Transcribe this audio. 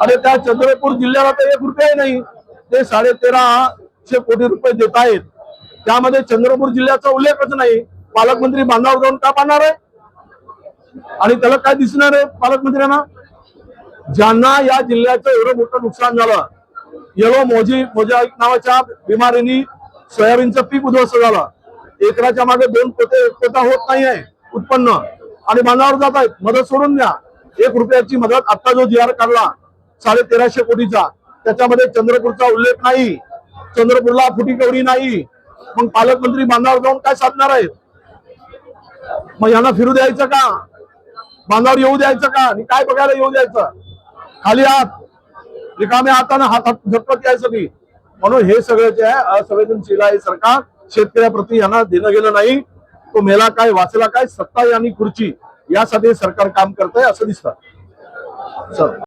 अरे त्या चंद्रपूर जिल्ह्याला तर एक रुपयाही नाही. ते साडे तेराशे कोटी रुपये देत आहेत. त्यामध्ये चंद्रपूर जिल्ह्याचा उल्लेखच नाही. पालकमंत्री बांधावर जाऊन का पाहणार आहे? आणि त्याला काय दिसणार आहे पालकमंत्र्यांना? ज्यांना या जिल्ह्याचं एवढं मोठं नुकसान झालं. येलो मोजी मोजा नावाच्या बिमारीनी सोयाबीनचं पीक उद्ध्वस्त झालं. एकराच्या मागे दोन पोते पोता होत नाही आहे उत्पन्न. आणि बांधावर जात आहेत. मदत सोडून द्या. एक रुपयाची मदत आता जो जी आर काढला साडे तेराशे कोटीचा. त्याच्यामध्ये चंद्रपूरचा उल्लेख नाही. चंद्रपूरला फुटी कवडी नाही. मग पालकमंत्री बांधावर जाऊन काय साधणार आहेत? मग यांना फिरू द्यायचं का? बांधावर येऊ द्यायचं का? आणि काय बघायला येऊ द्यायचं? खाली हात रिकाम्या हाताने हात हात झटपट यायसाठी म्हणून हे सगळं जे आहे असंवेदनशील आहे सरकार. शेतकऱ्याप्रती यांना देणं गेलं नाही. तो मेला काय वाचला काय सत्ता आणि खुर्ची. यासाठी सरकार काम करतंय असं दिसतं. चल